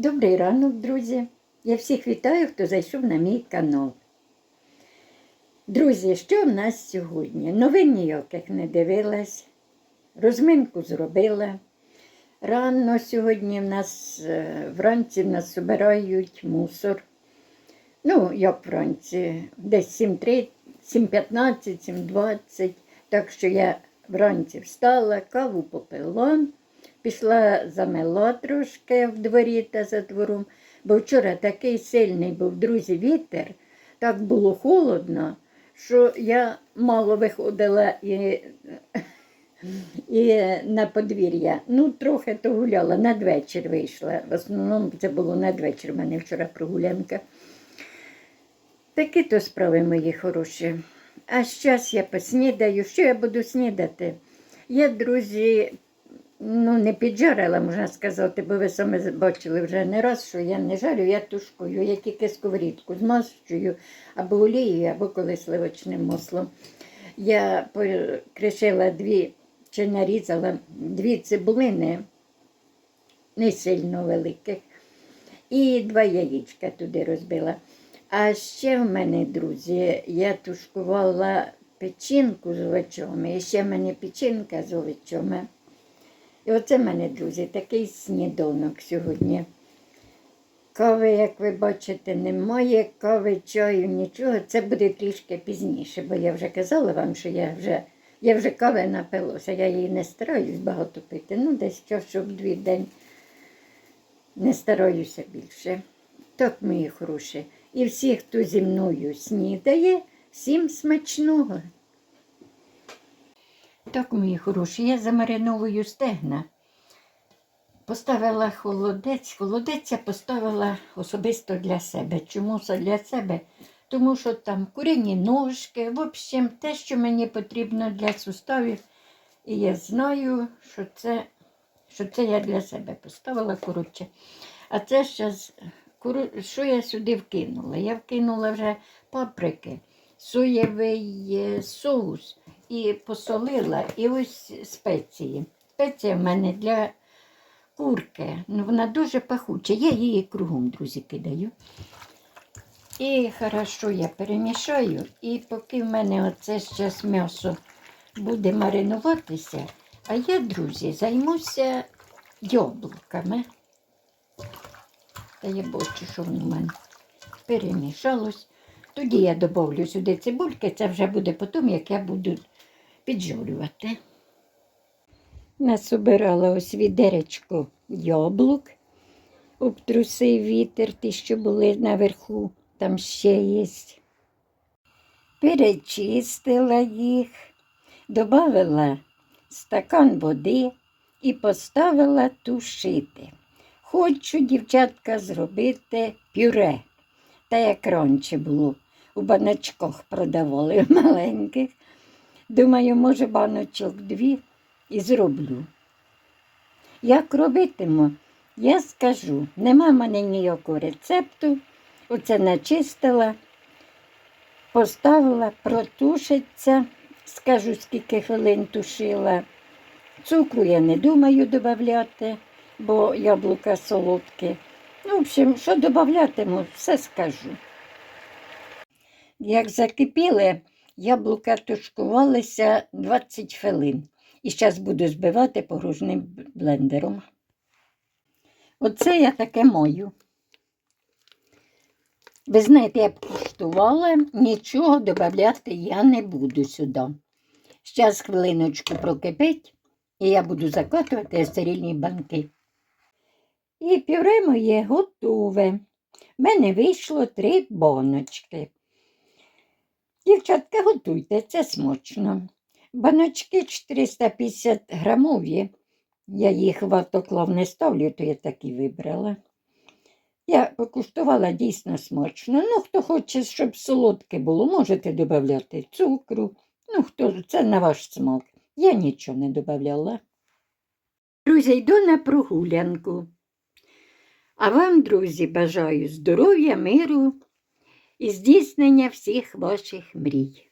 Добрий ранок, друзі. Я всіх вітаю, хто зайшов на мій канал. Друзі, що в нас сьогодні? Новин ніяких не дивилась, розминку зробила. Рано сьогодні в нас е, вранці в нас збирають мусор. Ну, як вранці, десь 7.30, 7.15, 7.20. Так що я вранці встала, каву попила, пішла замила трошки в дворі та за двором, бо вчора такий сильний був, друзі, вітер, так було холодно, що я мало виходила і, і на подвір'я. Ну, трохи то гуляла, надвечір вийшла. В основному це було надвечір, у мене вчора прогулянка. Такі то справи мої хороші. А зараз я поснідаю. Що я буду снідати? Я, друзі, ну не піджарила, можна сказати, бо ви самі бачили вже не раз, що я не жарю, я тушкую, я тільки сковорідку змащую або олією, або коли сливочним маслом. Я покришила дві чи нарізала дві цибулини, не сильно великих, і два яєчка туди розбила. А ще в мене, друзі, я тушкувала печінку з овочами, і ще в мене печінка з овочами. І оце в мене, друзі, такий сніданок сьогодні. Кави, як ви бачите, немає, кави, чаю, нічого. Це буде трішки пізніше, бо я вже казала вам, що я вже я вже кави напилося, я її не стараюсь багато пити. Ну, десь в дві день не стараюся більше. Так, мої хороші. І всі, хто зі мною снідає, всім смачного. Так, мої хороші, я замариновую стегна. Поставила холодець. Холодець я поставила особисто для себе. Чому для себе? Тому що там курені ножки, в общем, те, що мені потрібно для суставів. І я знаю, що це, що це я для себе поставила коротше. А це зараз, що я сюди вкинула? Я вкинула вже паприки, соєвий е, соус і посолила, і ось спеції. Спеція в мене для курки. Ну, Вона дуже пахуча. Я її кругом, друзі, кидаю. І хорошо я перемішаю. І поки в мене оце зараз м'ясо буде маринуватися, а я, друзі, займуся яблуками. Та я бачу, що воно в мене перемішалось. Тоді я додавлю сюди цибульки, це вже буде потім, як я буду піджарювати. Насобирала ось відеречко яблук, обтрусив вітер, ті, що були наверху, там ще є. Перечистила їх, додала стакан води і поставила тушити. Хочу, дівчатка, зробити пюре. Та як раніше було, у баночках продавали маленьких. Думаю, може, баночок дві і зроблю. Як робитиму, я скажу. Нема в мене ніякого рецепту. Оце начистила, поставила, протушиться, скажу, скільки хвилин тушила. Цукру я не думаю додати, бо яблука солодкі. Ну, в общем, що додатиму, все скажу. Як закипіли, яблука тушкувалися 20 хвилин. І зараз буду збивати погружним блендером. Оце я таке мою. Ви знаєте, я куштувала, нічого додати я не буду сюди. Зараз хвилиночку прокипить, і я буду закатувати стерильні банки. І пюре моє готове. В мене вийшло три баночки. Дівчатка, готуйте, це смачно. Баночки 450 грамові. Я їх в автоклав не ставлю, то я такі вибрала. Я покуштувала дійсно смачно. Ну, хто хоче, щоб солодке було, можете додати цукру. Ну, хто це на ваш смак. Я нічого не додавала. Друзі, йду на прогулянку. А вам, друзі, бажаю здоров'я, миру і здійснення всіх ваших мрій.